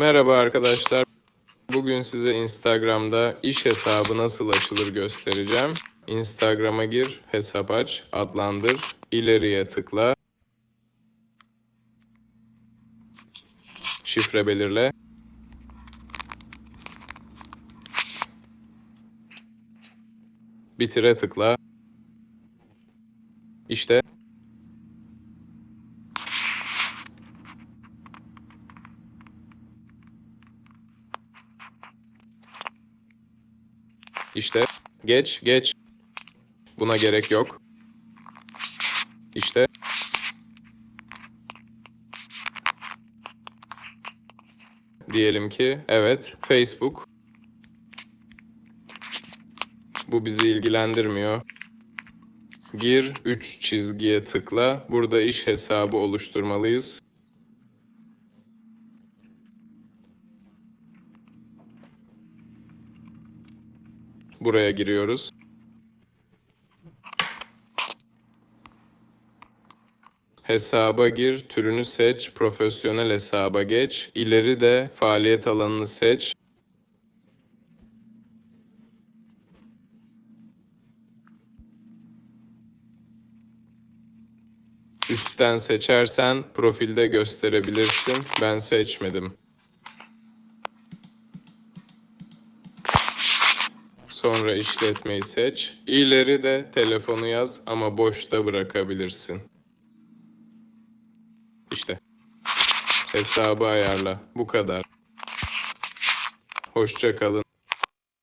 Merhaba arkadaşlar. Bugün size Instagram'da iş hesabı nasıl açılır göstereceğim. Instagram'a gir, hesap aç, adlandır, ileriye tıkla. Şifre belirle. Bitire tıkla. İşte İşte geç geç. Buna gerek yok. İşte diyelim ki evet Facebook. Bu bizi ilgilendirmiyor. Gir 3 çizgiye tıkla. Burada iş hesabı oluşturmalıyız. Buraya giriyoruz. Hesaba gir, türünü seç, profesyonel hesaba geç, ileri de faaliyet alanını seç. Üstten seçersen profilde gösterebilirsin. Ben seçmedim. Sonra işletmeyi seç. İleri de telefonu yaz ama boşta bırakabilirsin. İşte. Hesabı ayarla. Bu kadar. Hoşça kalın.